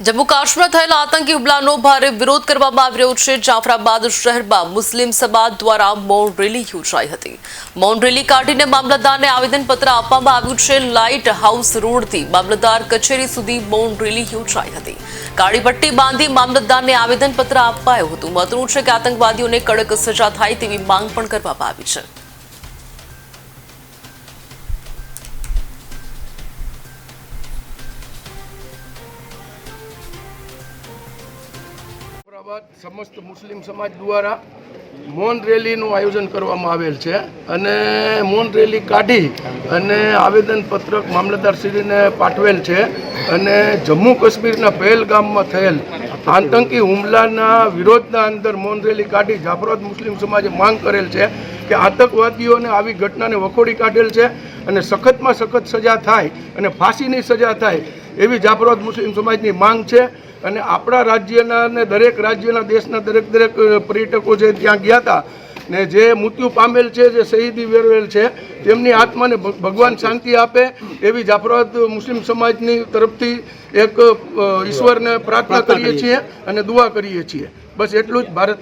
જમ્મુ કાશ્મીર થયેલા આતંકી હુમલાનો ભારે વિરોધ કરવામાં આવી રહ્યો છે. જાફરાબાદ શહેરમાં મુસ્લિમ સમાજ દ્વારા મૌન રેલી યોજાઈ હતી. મૌન રેલી કાઢીને મામલતદારને આવેદનપત્ર આપવામાં આવ્યું છે. લાઇટ હાઉસ રોડથી મામલતદાર કચેરી સુધી મૌન રેલી યોજાઈ હતી. કાળી પટ્ટી બાંધી મામલતદારને આવેદનપત્ર અપાયું હતું. મહત્વનું છે કે આતંકવાદીઓને કડક સજા થાય તેવી માંગ પણ કરવામાં આવી છે. હૈદરાબાદ સમસ્ત મુસ્લિમ સમાજ દ્વારા મૌન રેલીનું આયોજન કરવામાં આવેલ છે અને મૌન રેલી કાઢી અને આવેદનપત્રક મામલતદારશ્રીને પાઠવેલ છે અને જમ્મુ કાશ્મીરના પહેલગામમાં થયેલ આતંકી હુમલાના વિરોધના અંદર મૌન રેલી કાઢી જાફરાબાદ મુસ્લિમ સમાજે માંગ કરેલ છે કે આતંકવાદીઓને આવી ઘટનાને વખોડી કાઢેલ છે અને સખતમાં સખત સજા થાય અને ફાંસીની સજા થાય એવી જાફરાબાદ મુસ્લિમ સમાજની માંગ છે. અને આપણા રાજ્યના અને દરેક રાજ્યના દેશના દરેક દરેક પર્યટકો છે ત્યાં ગયા હતા ને જે મૃત્યુ પામેલ છે જે શહીદી વેરવેલ છે તેમની આત્માને ભગવાન શાંતિ આપે એવી જાફરાબાદ મુસ્લિમ સમાજની તરફથી એક ઈશ્વરને પ્રાર્થના કરીએ છીએ. અને દુઆ કરીએ છીએ. બસ એટલું જ. ભારત